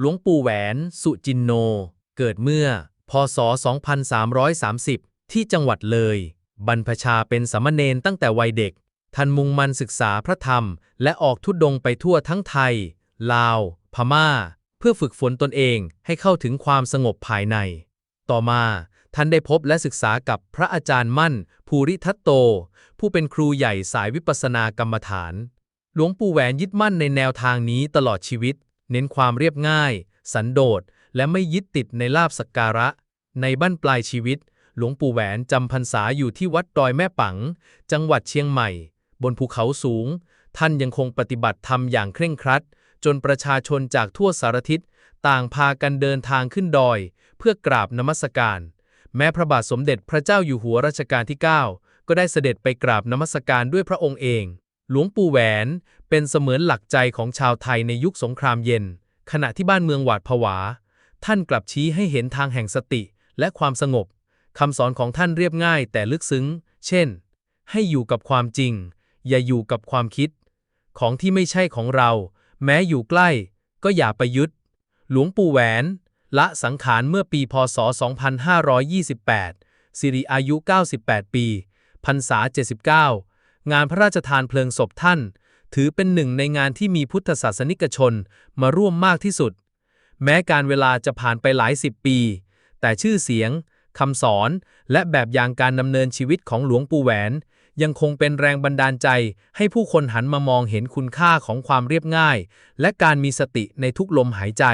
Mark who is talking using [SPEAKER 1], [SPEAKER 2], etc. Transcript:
[SPEAKER 1] หลวงปู่แหวนสุจินโน เกิดเมื่อ พศ 2330 ที่จังหวัดเลย บรรพชาเป็นสามเณรตั้งแต่วัยเด็ก ท่านมุ่งมั่นศึกษาพระธรรม และออกทุดดงไปทั่วทั้งไทย ลาว พม่า เพื่อฝึกฝนตนเองให้เข้าถึงความสงบภายใน ต่อมาท่านได้พบและศึกษากับพระอาจารย์มั่น ภูริทัตโต ผู้เป็นครูใหญ่สายวิปัสสนากรรมฐาน หลวงปู่แหวนยึดมั่นในแนวทางนี้ตลอดชีวิต เน้นความเรียบง่าย สันโดษ และไม่ยึดติดในลาบสักการะ ในบั้นปลายชีวิต หลวงปู่แหวนจำพรรษาอยู่ที่วัดดอยแม่ปัง จังหวัดเชียงใหม่ บนภูเขาสูง ท่านยังคงปฏิบัติธรรมอย่างเคร่งครัด จนประชาชนจากทั่วสารทิศต่างพากันเดินทางขึ้นดอย เพื่อกราบนมัสการ แม้พระบาทสมเด็จพระเจ้าอยู่หัวรัชกาลที่ 9 ก็ได้เสด็จไปกราบนมัสการด้วยพระองค์เอง หลวงปู่แหวนเป็นเสมือนหลักใจของชาวไทยในยุคสงครามเย็น ขณะที่บ้านเมืองหวาดผวา ท่านกลับชี้ให้เห็นทางแห่งสติและความสงบคำสอนของท่านเรียบง่ายแต่ลึกซึ้ง เช่น ให้อยู่กับความจริง อย่าอยู่กับความคิด ของที่ไม่ใช่ของเรา แม้อยู่ใกล้ ก็อย่าไปยึด หลวงปู่แหวน ละสังขารเมื่อปีพศ 2528 สิริอายุ 98 ปี พรรษา 79 งานพระราชทานเพลิงศพท่าน ถือเป็นหนึ่งในงานที่มีพุทธศาสนิกชนมาร่วมมากที่สุด แม้การเวลาจะผ่านไปหลายสิบปี แต่ชื่อเสียงคำสอนและแบบอย่างการดำเนินชีวิตของหลวงปู่แหวน ยังคงเป็นแรงบันดาลใจให้ผู้คนหันมามองเห็นคุณค่าของความเรียบง่าย และการมีสติในทุกลมหายใจ